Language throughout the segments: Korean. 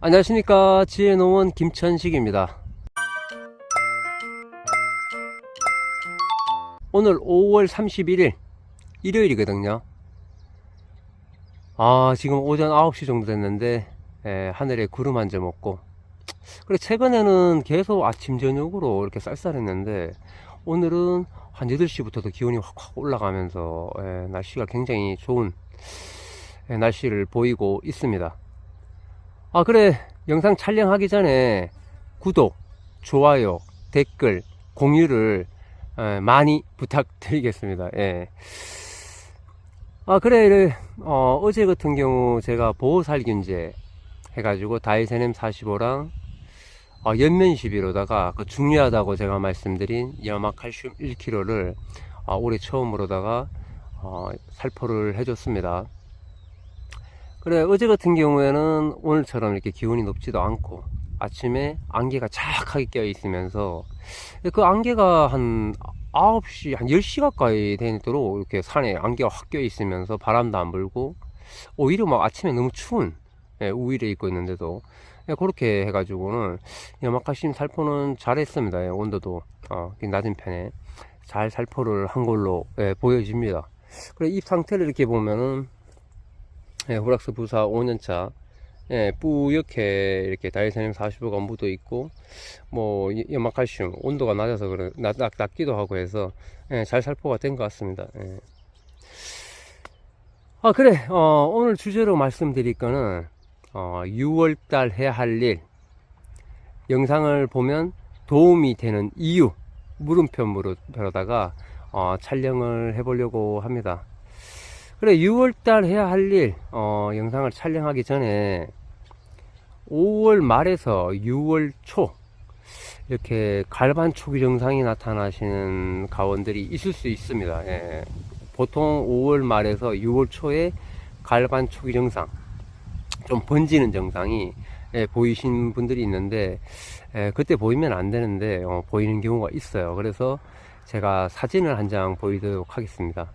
안녕하십니까. 지혜농원 김천식입니다. 오늘 5월 31일 일요일이거든요. 아 지금 오전 9시 정도 됐는데 예, 하늘에 구름 한 점 없고. 그래 최근에는 계속 아침 저녁으로 이렇게 쌀쌀했는데 오늘은 한 8시부터도 기온이 확확 올라가면서 예, 날씨가 굉장히 좋은 예, 날씨를 보이고 있습니다 아 그래 영상 촬영하기 전에 구독 좋아요 댓글 공유를 에, 많이 부탁드리겠습니다 예. 아 그래 어, 어제 같은 경우 제가 보호살균제 해가지고 다이세넴 45랑 어, 연면 시비로다가 그 중요하다고 제가 말씀드린 염화칼슘 1kg를 어, 올해 처음으로다가 어, 살포를 해줬습니다. 그래 어제 같은 경우에는 오늘처럼 이렇게 기온이 높지도 않고 아침에 안개가 자악하게 껴 있으면서 그 안개가 한 9시 한 10시 가까이 되도록 이렇게 산에 안개가 확 껴 있으면서 바람도 안 불고 오히려 막 아침에 너무 추운 예, 우위에 있고 있는데도 예, 그렇게 해가지고는 염화칼슘 살포는 잘했습니다. 예, 온도도 어, 낮은 편에 잘 살포를 한 걸로 예, 보여집니다. 그래 잎 상태를 이렇게 보면은 예, 호락스 부사 5년차 예, 뿌옇게 이렇게 다이세늄 45가 묻어 있고 뭐 염화칼슘 온도가 낮아서 그런 낮, 낮, 낮기도 하고 해서 예, 잘 살포가 된 것 같습니다. 예. 아 그래 어, 오늘 주제로 말씀드릴 거는 어, 6월달 해야 할 일 영상을 보면 도움이 되는 이유 물음표로다가 어, 촬영을 해보려고 합니다. 그래 6월달 해야 할 일 어, 영상을 촬영하기 전에 5월 말에서 6월 초 이렇게 갈반 초기 증상이 나타나시는 가원들이 있을 수 있습니다. 예. 보통 5월 말에서 6월 초에 갈반 초기 증상 좀 번지는 증상이 예, 보이신 분들이 있는데 예, 그때 보이면 안 되는데 어, 보이는 경우가 있어요. 그래서 제가 사진을 한 장 보이도록 하겠습니다.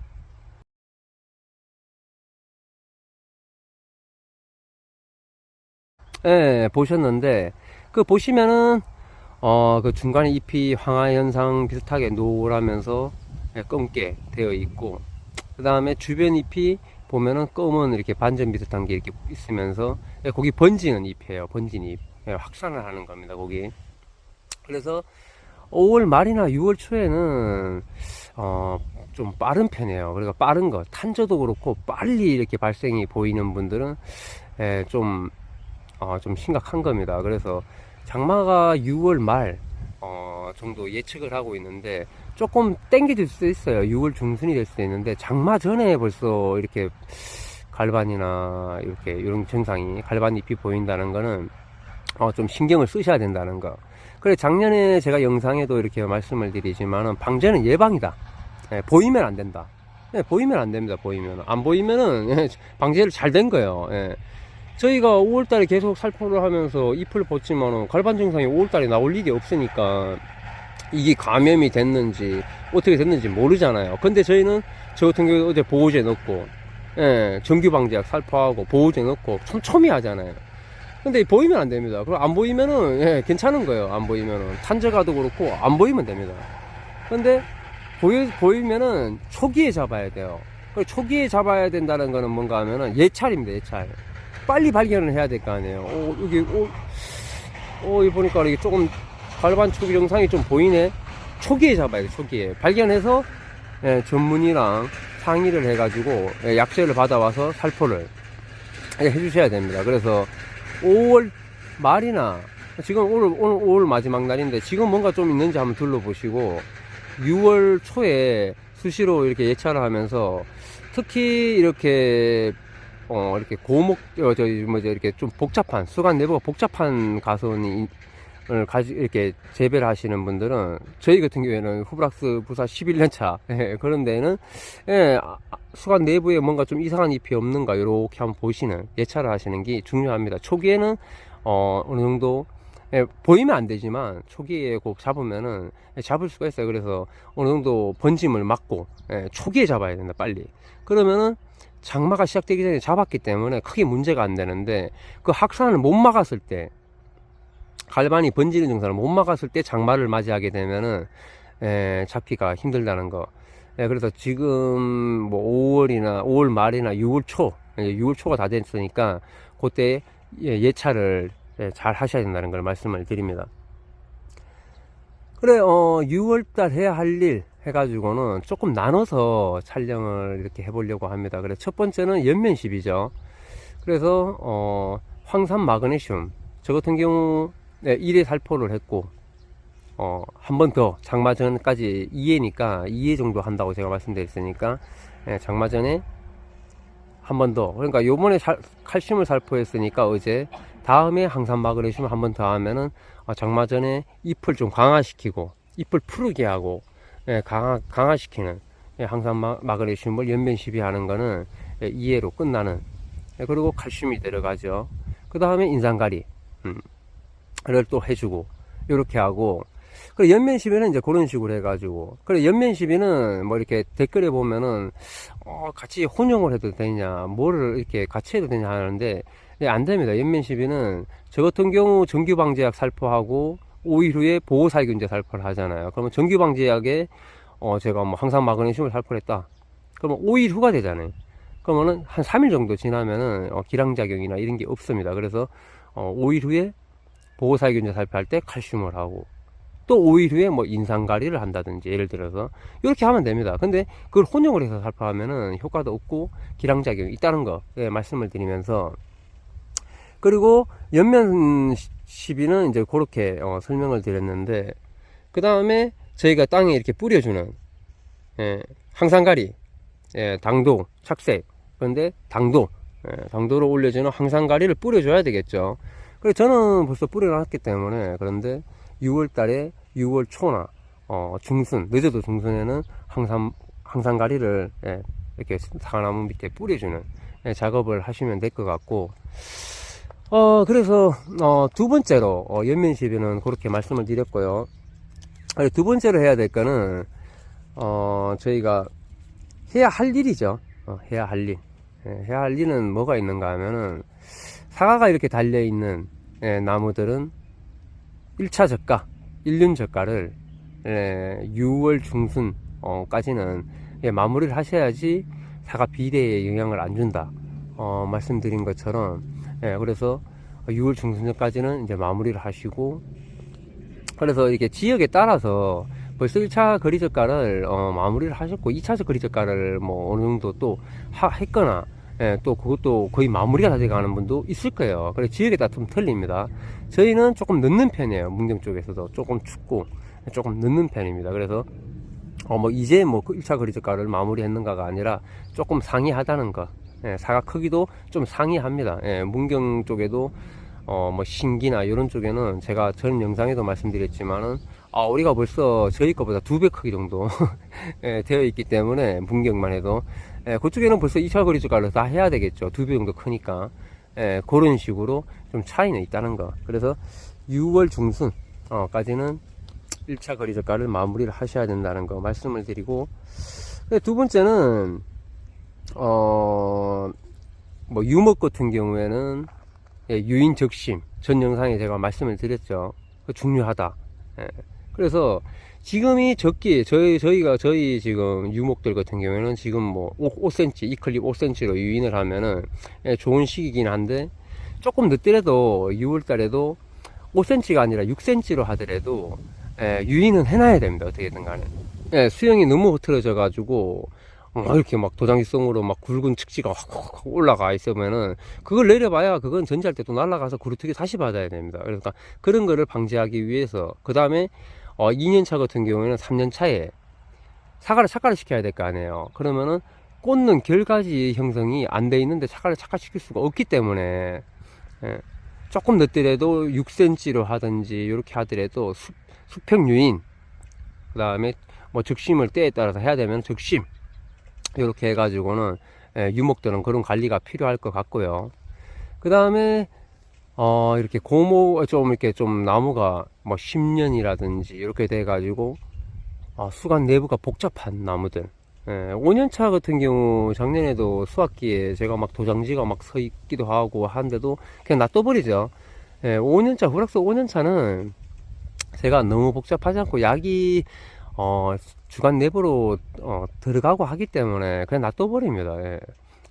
예, 보셨는데, 그 보시면은, 어, 그 중간에 잎이 황화 현상 비슷하게 노라면서 예, 검게 되어 있고, 그 다음에 주변 잎이 보면은 검은 이렇게 반점 비슷한 게 이렇게 있으면서, 예, 거기 번지는 잎이에요. 번진 잎. 예, 확산을 하는 겁니다, 거기. 그래서 5월 말이나 6월 초에는, 어, 좀 빠른 편이에요. 그러니까 빠른 거, 탄저도 그렇고, 빨리 이렇게 발생이 보이는 분들은, 예, 좀, 어, 좀 심각한 겁니다. 그래서 장마가 6월 말 어, 정도 예측을 하고 있는데 조금 땡겨질 수 있어요. 6월 중순이 될 수도 있는데 장마 전에 벌써 이렇게 갈반이나 이렇게 이런 증상이 갈반 잎이 보인다는 거는 어, 좀 신경을 쓰셔야 된다는 거. 그래 작년에 제가 영상에도 이렇게 말씀을 드리지만은 방제는 예방이다. 예, 보이면 안 된다. 예, 보이면 안 됩니다. 보이면 안 보이면은 예, 방제를 잘 된 거예요. 예. 저희가 5월달에 계속 살포를 하면서 잎을 벗지만은 갈반 증상이 5월달에 나올 일이 없으니까 이게 감염이 됐는지 어떻게 됐는지 모르잖아요. 근데 저희는 저 같은 경우 어제 보호제 넣고 예, 정규 방지약 살포하고 보호제 넣고 촘촘히 하잖아요. 근데 보이면 안 됩니다. 그럼 안 보이면은 예, 괜찮은 거예요. 안 보이면은 탄저가도 그렇고 안 보이면 됩니다. 근데 보이, 보이면은 초기에 잡아야 돼요. 그 초기에 잡아야 된다는 거는 뭔가 하면은 예찰입니다. 예찰. 빨리 발견을 해야 될 거 아니에요. 어, 여기, 어, 어, 이 보니까 이게 조금 초기 증상이 좀 보이네. 초기에 잡아야 돼, 초기에. 발견해서, 예, 전문의랑 상의를 해가지고, 예, 약제를 받아와서 살포를 예, 해주셔야 됩니다. 그래서 5월 말이나, 지금 오늘, 오늘 5월 마지막 날인데, 지금 뭔가 좀 있는지 한번 둘러보시고, 6월 초에 수시로 이렇게 예찰을 하면서, 특히 이렇게 어, 이렇게 고목, 어, 저기, 뭐죠, 이렇게 좀 복잡한, 수간 내부가 복잡한 가선이, 을 가지, 이렇게 재배를 하시는 분들은, 저희 같은 경우에는 후브락스 부사 11년 차, 예, 그런 데는, 예, 아, 수간 내부에 뭔가 좀 이상한 잎이 없는가, 이렇게 한번 보시는, 예찰을 하시는 게 중요합니다. 초기에는, 어, 어느 정도, 예, 보이면 안 되지만, 초기에 꼭 잡으면은, 예, 잡을 수가 있어요. 그래서 어느 정도 번짐을 막고, 예, 초기에 잡아야 된다, 빨리. 그러면은, 장마가 시작되기 전에 잡았기 때문에 크게 문제가 안 되는데 그 확산을 못 막았을 때 갈반이 번지는 증상을 못 막았을 때 장마를 맞이하게 되면은 에, 잡기가 힘들다는 거. 예, 그래서 지금 뭐 5월이나 5월 말이나 6월 초, 예, 6월 초가 다 됐으니까 그때 예, 예찰을 예, 잘 하셔야 된다는 걸 말씀을 드립니다. 그래, 어, 6월달 해야 할 일 해가지고는 조금 나눠서 촬영을 이렇게 해보려고 합니다. 그래, 첫 번째는 연면십이죠. 그래서, 어, 황산 마그네슘. 저 같은 경우, 네, 1회 살포를 했고, 어, 한 번 더, 장마 전까지 2회니까 2회 정도 한다고 제가 말씀드렸으니까, 예, 장마 전에 한 번 더. 그러니까 요번에 살- 칼슘을 살포했으니까 어제, 다음에 항산 마그네슘 한 번 더 하면은, 아, 장마 전에 잎을 좀 강화시키고, 잎을 푸르게 하고, 예, 강화, 강화시키는, 예, 마, 마그네슘을 연면 시비하는 거는, 예, 2회로 끝나는, 예, 그리고 칼슘이 들어가죠. 그 다음에 인산가리, 음, 를또 해주고, 요렇게 하고, 그래, 연면 시비는 이제 그런 식으로 해가지고. 그래, 연면 시비는 뭐 이렇게 댓글에 보면은, 어, 같이 혼용을 해도 되냐, 뭐를 이렇게 같이 해도 되냐 하는데, 예, 안 됩니다. 연면 시비는, 저 같은 경우 정규 방제약 살포하고, 5일 후에 보호살균제 살포를 하잖아요. 그러면 정규방제약에, 어, 제가 뭐 항상 마그네슘을 살포를 했다. 그러면 5일 후가 되잖아요. 그러면은 한 3일 정도 지나면은, 어, 기량작용이나 이런 게 없습니다. 그래서, 어, 5일 후에 보호살균제 살포할 때 칼슘을 하고, 또 5일 후에 뭐 인상가리를 한다든지 예를 들어서 이렇게 하면 됩니다. 근데 그걸 혼용을 해서 살포하면은 효과도 없고 기량작용이 있다는 거 예, 말씀을 드리면서 그리고 연면 시비는 이제 그렇게 어, 설명을 드렸는데 그 다음에 저희가 땅에 이렇게 뿌려주는 예, 항산가리 예, 당도 착색 그런데 당도 예, 당도를 올려주는 항산가리를 뿌려줘야 되겠죠. 그래서 저는 벌써 뿌려놨기 때문에 그런데 6월 달에 6월 초나 어, 중순 늦어도 중순에는 항상 항산가리를 예, 이렇게 사과나무 밑에 뿌려주는 예, 작업을 하시면 될 것 같고 어 그래서 어, 두 번째로 어, 연면 시비는 그렇게 말씀을 드렸고요. 두 번째로 해야 될 거는 어 저희가 해야 할 일이죠. 어, 해야 할 일. 예, 해야 할 일은 뭐가 있는가 하면은 사과가 이렇게 달려 있는 예, 나무들은 1차 저가, 1년 저가를 예, 6월 중순까지는 예, 마무리를 하셔야지 사과 비대에 영향을 안 준다. 어, 말씀드린 것처럼 예, 그래서 6월 중순까지는 이제 마무리를 하시고 그래서 이렇게 지역에 따라서 벌써 1차 거리 저가를 어, 마무리를 하셨고 2차 거리 저가를 뭐 어느 정도 또 하, 했거나 예, 또 그것도 거의 마무리가 다 돼가는 분도 있을 거예요. 그래 지역에 따라 좀 틀립니다. 저희는 조금 늦는 편이에요. 문경 쪽에서도 조금 춥고 조금 늦는 편입니다. 그래서 어 뭐 이제 뭐 1차 거리 저가를 마무리했는가가 아니라 조금 상이하다는 거. 예, 사과 크기도 좀 상이합니다. 예, 문경 쪽에도 어 뭐 신기나 이런 쪽에는 제가 전 영상에도 말씀드렸지만은 아 우리가 벌써 저희 거보다 두 배 크기 정도 예, 되어 있기 때문에 문경만 해도 예, 그쪽에는 벌써 2차 거리 저가를 다 해야 되겠죠. 두 배 정도 크니까. 예, 그런 식으로 좀 차이는 있다는 거. 그래서 6월 중순, 어, 까지는 1차 거리 저가를 마무리를 하셔야 된다는 거 말씀을 드리고, 두 번째는, 어, 뭐, 유목 같은 경우에는, 예, 유인 적심. 전 영상에 제가 말씀을 드렸죠. 그 중요하다. 예. 그래서, 지금이 적기 저희 저희가 저희 지금 유목들 같은 경우에는 지금 뭐 5, 5cm 이클립 5cm로 유인을 하면은 예, 좋은 시기긴 한데 조금 늦더라도 6월 달에도 5cm가 아니라 6cm로 하더라도 예, 유인은 해놔야 됩니다 어떻게든 간에 예, 수영이 너무 흐트러져 가지고 막 이렇게 막 도장지성으로 막 굵은 측지가 확 올라가 있으면은 그걸 내려봐야 그건 전지할 때 또 날아가서 구르트기 다시 받아야 됩니다 그러니까 그런 거를 방지하기 위해서 그 다음에 어, 2년차 같은 경우에는 3년차에 사과를 착화를 시켜야 될 거 아니에요. 그러면은 꽂는 결가지 형성이 안 돼 있는데 착화를 착화시킬 수가 없기 때문에 예, 조금 늦더라도 6cm로 하든지 이렇게 하더라도 수, 수평 유인 그 다음에 뭐 적심을 때에 따라서 해야 되면 적심 이렇게 해가지고는 예, 유목들은 그런 관리가 필요할 것 같고요. 그 다음에 어, 이렇게 고모, 좀 이렇게 좀 나무가 뭐 10년이라든지 이렇게 돼가지고, 아, 수간 내부가 복잡한 나무들. 예, 5년차 같은 경우 작년에도 수학기에 제가 막 도장지가 막 서 있기도 하고 하는데도 그냥 놔둬버리죠. 예, 5년차 후락서 5년차는 제가 너무 복잡하지 않고 약이 어, 주간 내부로 어, 들어가고 하기 때문에 그냥 놔둬버립니다. 예.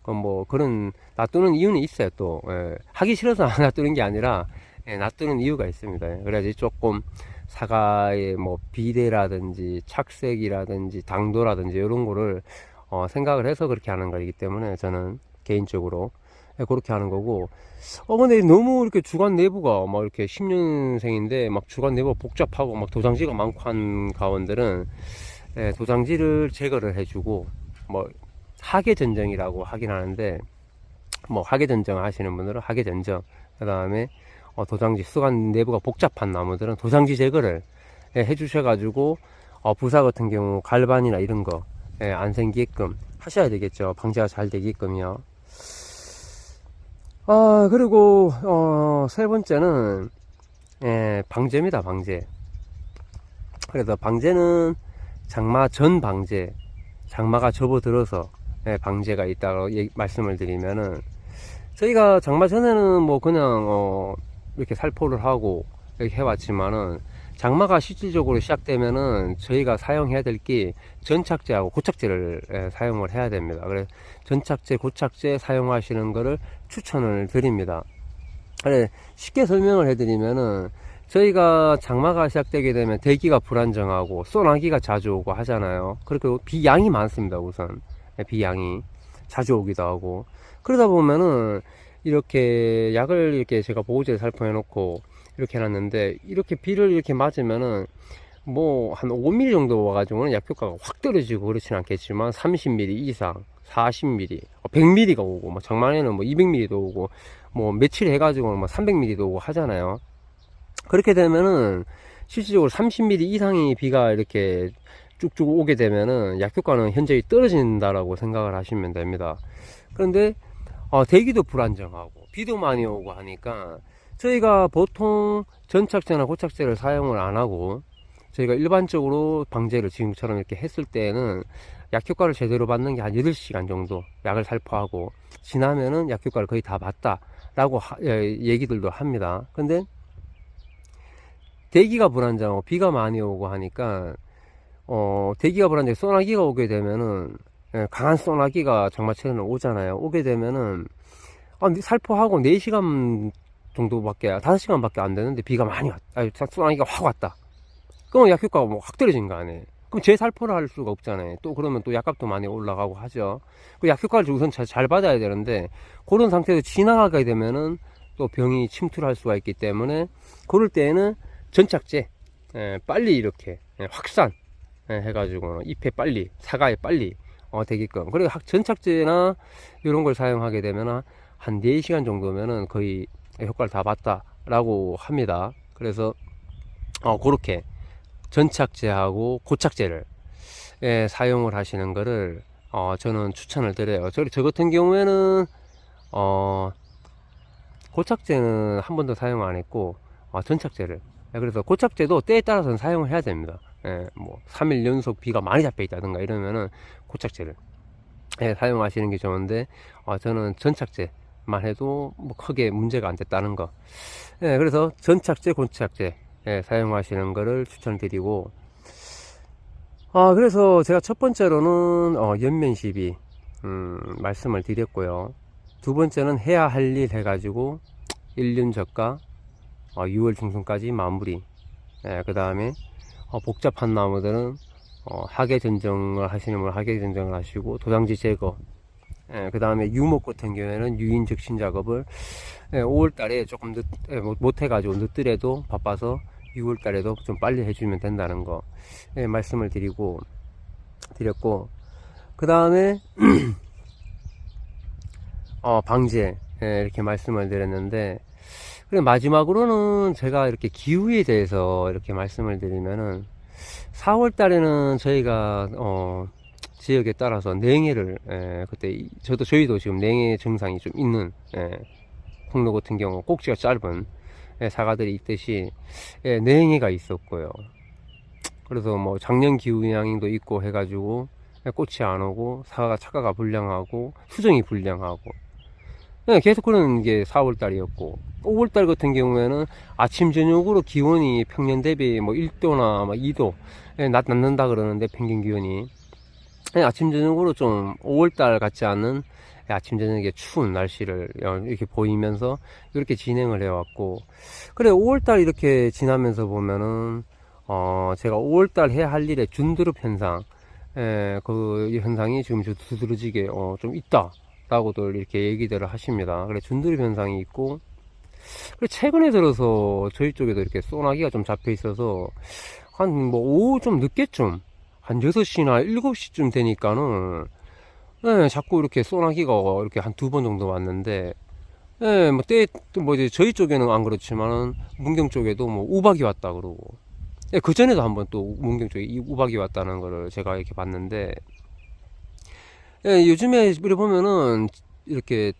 그럼 뭐 그런 놔두는 이유는 있어요 또 예. 하기 싫어서 안 놔두는 게 아니라 예, 놔두는 이유가 있습니다. 예. 그래야지 조금 사과의 뭐 비대라든지 착색이라든지 당도라든지 이런 거를 어, 생각을 해서 그렇게 하는 거이기 때문에 저는 개인적으로 예, 그렇게 하는 거고 어 근데 너무 이렇게 주간 내부가 막 이렇게 10년생인데 막 주간 내부가 복잡하고 막 도장지가 많고 한 가원들은 예, 도장지를 제거를 해주고 뭐 하계 전정이라고 하긴 하는데 뭐 하계 전정 하시는 분들은 하계 전정 그 다음에 어, 도장지 수간 내부가 복잡한 나무들은 도장지 제거를 예, 해주셔가지고 어, 부사 같은 경우 갈반이나 이런 거안 생기게끔 하셔야 되겠죠. 방지가 잘 되게끔요. 아 그리고 어, 세 번째는 예, 방제입니다 방제. 그래서 방제는 장마 전 방제 장마가 접어들어서 예, 방제가 있다고 말씀을 드리면은 저희가 장마 전에는 뭐 그냥 어, 이렇게 살포를 하고 이렇게 해왔지만은 장마가 실질적으로 시작되면은 저희가 사용해야 될 게 전착제하고 고착제를 예, 사용을 해야 됩니다. 그래서 전착제, 고착제 사용하시는 거를 추천을 드립니다. 그래 쉽게 설명을 해드리면은 저희가 장마가 시작되게 되면 대기가 불안정하고 소나기가 자주 오고 하잖아요. 그리고 비양이 많습니다. 우선 예, 비양이 자주 오기도 하고 그러다 보면은 이렇게 약을 이렇게 제가 보호제 살포해 놓고 이렇게 해놨는데 이렇게 비를 이렇게 맞으면은 뭐 한 5mm 정도 와가지고는 약 효과가 확 떨어지고 그렇진 않겠지만 30mm 이상 40mm 100mm가 오고 뭐 장마에는 뭐 200mm도 오고 뭐 며칠 해가지고는 뭐 300mm도 오고 하잖아요 그렇게 되면은 실질적으로 30mm 이상의 비가 이렇게 쭉쭉 오게 되면은 약 효과는 현저히 떨어진다라고 생각을 하시면 됩니다 그런데 어, 대기도 불안정하고 비도 많이 오고 하니까 저희가 보통 전착제나 고착제를 사용을 안 하고 저희가 일반적으로 방제를 지금처럼 이렇게 했을 때에는 약 효과를 제대로 받는 게 한 8시간 정도 약을 살포하고 지나면은 약 효과를 거의 다 봤다 라고 하- 예, 얘기들도 합니다. 근데 대기가 불안정하고 비가 많이 오고 하니까 어, 대기가 불안정해 소나기가 오게 되면은 예, 강한 소나기가 장마철에는 오잖아요. 오게 되면은 아, 살포하고 4시간 정도밖에 5시간밖에 안 되는데 비가 많이 왔다. 아니, 소나기가 확 왔다. 그럼 약 효과가 뭐 확 떨어진 거 아니에요. 그럼 재살포를 할 수가 없잖아요. 또 그러면 또 약값도 많이 올라가고 하죠. 그 약 효과를 우선 잘, 잘 받아야 되는데 그런 상태에서 지나가게 되면은 또 병이 침투를 할 수가 있기 때문에 그럴 때에는 전착제 예, 빨리 이렇게 예, 확산 예, 해가지고 잎에 빨리 사과에 빨리 어, 되게끔 그리고 학- 전착제나 이런 걸 사용하게 되면 한 4시간 정도면은 거의 효과를 다 봤다 라고 합니다. 그래서 어, 그렇게 전착제하고 고착제를 예, 사용을 하시는 거를 어, 저는 추천을 드려요. 저, 저 같은 경우에는 어, 고착제는 한 번도 사용 안 했고 어, 전착제를 예, 그래서 고착제도 때에 따라서는 사용을 해야 됩니다. 예, 뭐 3일 연속 비가 많이 잡혀 있다든가 이러면은 고착제를 예, 사용하시는 게 좋은데 어, 저는 전착제만 해도 뭐 크게 문제가 안 됐다는 거. 예, 그래서 전착제, 고착제 예, 사용하시는 거를 추천드리고 아 그래서 제가 첫 번째로는 어, 연면 시비 음, 말씀을 드렸고요. 두 번째는 해야 할 일 해가지고 1년 저가 어, 6월 중순까지 마무리. 그 다음에 복잡한 나무들은 어, 하계 전정을 하시는 분 하계 전정을 하시고 도장지 제거. 그 다음에 유목 같은 경우에는 유인 적신 작업을 5월 달에 조금 늦, 예, 못- 못 해가지고 늦더라도 바빠서 6월 달에도 좀 빨리 해주면 된다는 거 예, 말씀을 드리고 드렸고 그 다음에 어, 방제 예, 이렇게 말씀을 드렸는데 그리고 마지막으로는 제가 이렇게 기후에 대해서 이렇게 말씀을 드리면은 4월 달에는 저희가 어, 지역에 따라서 냉해를 예, 그때 이- 저도 저희도 지금 냉해 증상이 좀 있는 예, 폭로 같은 경우 꼭지가 짧은 예, 사과들이 있듯이 예, 냉해가 있었고요. 그래서 뭐 작년 기후 영향도 있고 해가지고 꽃이 안 오고 사과가 착과가 불량하고 수정이 불량하고 예, 계속 그런 게 4월 달이었고 5월달 같은 경우에는 아침 저녁으로 기온이 평년 대비 뭐 1도나 2도 예, 낮, 낮는다 그러는데 평균 기온이. 예, 아침 저녁으로 좀 5월달 같지 않은 예, 아침 저녁에 추운 날씨를 어, 이렇게 보이면서 이렇게 진행을 해왔고. 그래 5월달 이렇게 지나면서 보면은 어 제가 5월달 해야 할 일에 준드룹 현상 예, 그 현상이 지금 좀 두드러지게 어, 좀 있다 라고들 이렇게 얘기들을 하십니다. 그래 준드룹 현상이 있고 그리고 최근에 들어서 저희 쪽에도 이렇게 소나기가 좀 잡혀 있어서 한 뭐 오후 좀 늦게쯤 한 6시나 7시쯤 되니까는 예, 자꾸 이렇게 소나기가 이렇게 한 두 번 정도 왔는데 예, 뭐 때, 뭐 이제 저희 쪽에는 안 그렇지만은 문경 쪽에도 뭐 우박이 왔다 그러고. 예, 그 전에도 한번 또 문경 쪽에 이 우박이 왔다는 거를 제가 이렇게 봤는데 예, 요즘에 이렇게 보면은 이렇게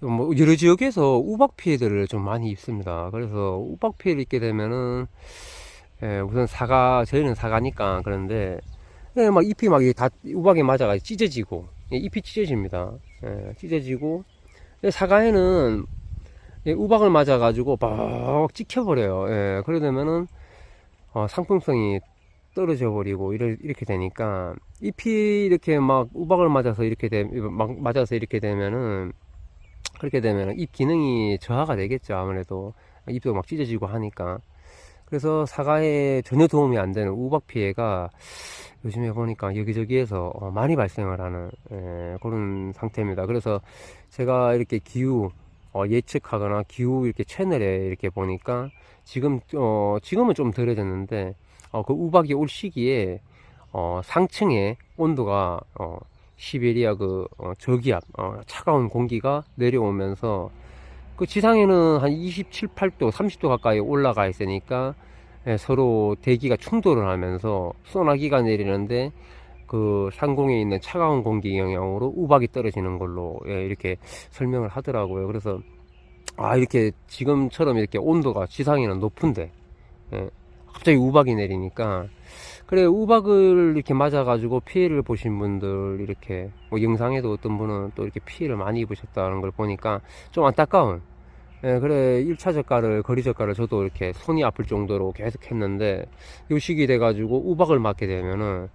뭐 여러 지역에서 우박 피해들을 좀 많이 입습니다. 그래서 우박 피해를 입게 되면은 예, 우선 사과 저희는 사과니까 그런데 예, 막 잎이 막 다 우박에 맞아가 찢어지고 예, 잎이 찢어집니다. 예, 찢어지고 예, 사과에는 예, 우박을 맞아가지고 막 찍혀버려요. 예, 그래 되면은 어, 상품성이 떨어져 버리고 이래, 이렇게 되니까 잎이 이렇게 막 우박을 맞아서 이렇게 되, 막 맞아서 이렇게 되면은 그렇게 되면은 잎 기능이 저하가 되겠죠 아무래도. 잎도 막 찢어지고 하니까. 그래서 사과에 전혀 도움이 안 되는 우박 피해가 요즘에 보니까 여기저기에서 어, 많이 발생을 하는 예, 그런 상태입니다. 그래서 제가 이렇게 기후 어, 예측하거나 기후 이렇게 채널에 이렇게 보니까 지금 어, 지금은 좀 덜해졌는데 어, 그 우박이 올 시기에 어, 상층의 온도가 어, 시베리아 그 어, 저기압 어, 차가운 공기가 내려오면서 그 지상에는 한 27, 8도, 30도 가까이 올라가 있으니까 예, 서로 대기가 충돌을 하면서 소나기가 내리는데 그 상공에 있는 차가운 공기 영향으로 우박이 떨어지는 걸로 예, 이렇게 설명을 하더라고요. 그래서 아 이렇게 지금처럼 이렇게 온도가 지상에는 높은데 예, 갑자기 우박이 내리니까 그래 우박을 이렇게 맞아가지고 피해를 보신 분들 이렇게 뭐 영상에도 어떤 분은 또 이렇게 피해를 많이 입으셨다는 걸 보니까 좀 안타까운 예, 그래 1차 저가를 거리 저가를 저도 이렇게 손이 아플 정도로 계속 했는데 요 시기 돼가지고 우박을 맞게 되면은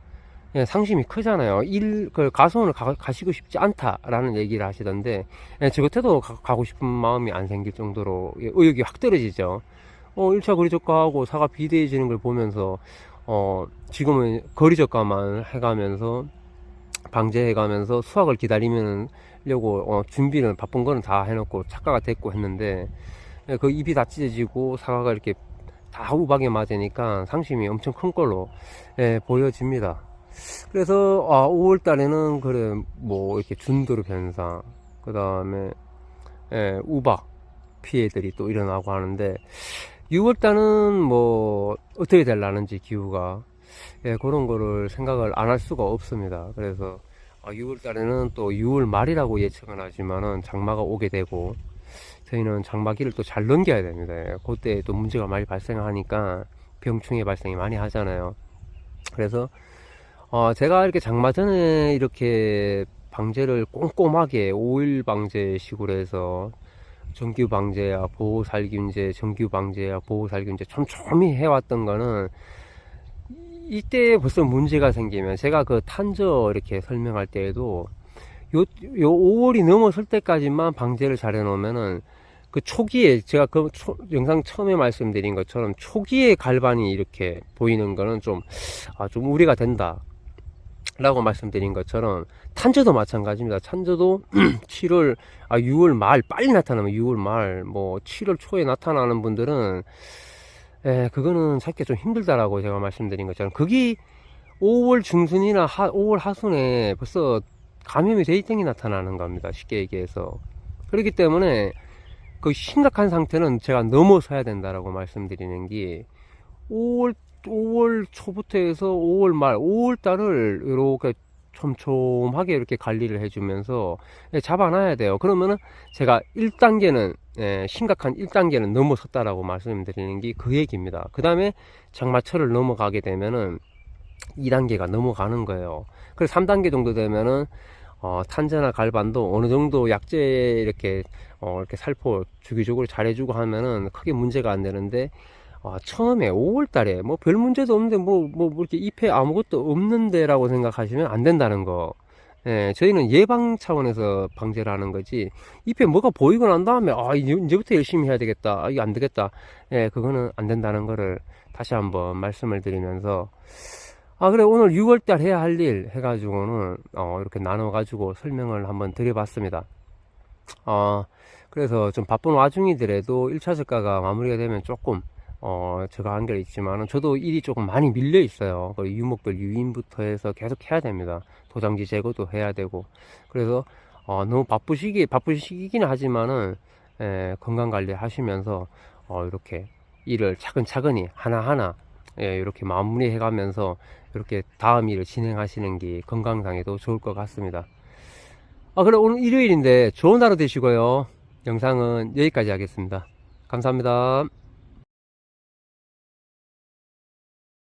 예, 상심이 크잖아요. 일, 그 가수원을 가, 가시고 싶지 않다라는 얘기를 하시던데, 예, 저 같아도 가, 고 싶은 마음이 안 생길 정도로 예, 의욕이 확 떨어지죠. 어, 1차 거리 저가하고 사과 비대해지는 걸 보면서, 어, 지금은 거리 저가만 해가면서, 방제해가면서 수확을 기다리면려고, 어, 준비를 바쁜 거는 다 해놓고 착가가 됐고 했는데, 예, 그 입이 다 찢어지고 사과가 이렇게 다 우박에 맞으니까 상심이 엄청 큰 걸로, 예, 보여집니다. 그래서 아 5월 달에는 그래 뭐 이렇게 준도르 현상 그 다음에 예, 우박 피해들이 또 일어나고 하는데 6월 달은 뭐 어떻게 될라는지 기후가 예, 그런 거를 생각을 안 할 수가 없습니다. 그래서 아, 6월 달에는 또 6월 말이라고 예측은 하지만은 장마가 오게 되고 저희는 장마기를 또 잘 넘겨야 됩니다. 예, 그때 또 문제가 많이 발생하니까 병충해 발생이 많이 하잖아요. 그래서 어, 제가 이렇게 장마 전에 이렇게 방제를 꼼꼼하게 오일 방제 식으로 해서 정규 방제야 보호 살균제 정규 방제야 보호 살균제 촘촘히 해왔던 거는 이때 벌써 문제가 생기면 제가 그 탄저 이렇게 설명할 때에도 요, 요 5월이 넘어설 때까지만 방제를 잘 해놓으면은 그 초기에 제가 그 초, 영상 처음에 말씀드린 것처럼 초기에 갈반이 이렇게 보이는 거는 좀, 아, 좀 우려가 된다. 라고 말씀드린 것처럼 탄저도 마찬가지입니다. 탄저도 7월 아 6월 말 빨리 나타나면 6월 말 뭐 7월 초에 나타나는 분들은 에 그거는 찾기 좀 힘들다라고 제가 말씀드린 것처럼 그게 5월 중순이나 하, 5월 하순에 벌써 감염이 돼있던 나타나는 겁니다. 쉽게 얘기해서 그렇기 때문에 그 심각한 상태는 제가 넘어서야 된다라고 말씀드리는 게 5월 5월 초부터 해서 5월 말, 5월 달을 이렇게 촘촘하게 이렇게 관리를 해주면서 예, 잡아놔야 돼요. 그러면은 제가 1단계는 예, 심각한 1단계는 넘어섰다라고 말씀드리는 게 그 얘기입니다. 그 다음에 장마철을 넘어가게 되면은 2단계가 넘어가는 거예요. 그래서 3단계 정도 되면은 어, 탄저나 갈반도 어느 정도 약제 이렇게 어, 이렇게 살포 주기적으로 잘해주고 하면은 크게 문제가 안 되는데 어, 처음에 5월 달에 뭐 별 문제도 없는데 뭐, 뭐, 뭐 이렇게 잎에 아무것도 없는데라고 생각하시면 안 된다는 거. 예, 저희는 예방 차원에서 방제를 하는 거지. 잎에 뭐가 보이고 난 다음에, 아, 이제- 이제부터 열심히 해야 되겠다. 아, 이거 안 되겠다. 예, 그거는 안 된다는 거를 다시 한번 말씀을 드리면서. 아, 그래, 오늘 6월달 해야 할 일 해가지고는, 어, 이렇게 나눠가지고 설명을 한번 드려봤습니다. 어, 그래서 좀 바쁜 와중이더라도 1차 적가가 마무리가 되면 조금, 어, 제가 한게 있지만은 저도 일이 조금 많이 밀려 있어요. 그 유목별 유인부터 해서 계속 해야 됩니다. 도장지 제거도 해야 되고. 그래서, 어, 너무 바쁘시기, 바쁜 시기긴 하지만은, 에, 건강 관리 하시면서, 어, 이렇게 일을 차근차근히 하나하나, 예, 이렇게 마무리해 가면서, 이렇게 다음 일을 진행하시는 게 건강상에도 좋을 것 같습니다. 아, 그래, 오늘 일요일인데 좋은 하루 되시고요. 영상은 여기까지 하겠습니다. 감사합니다.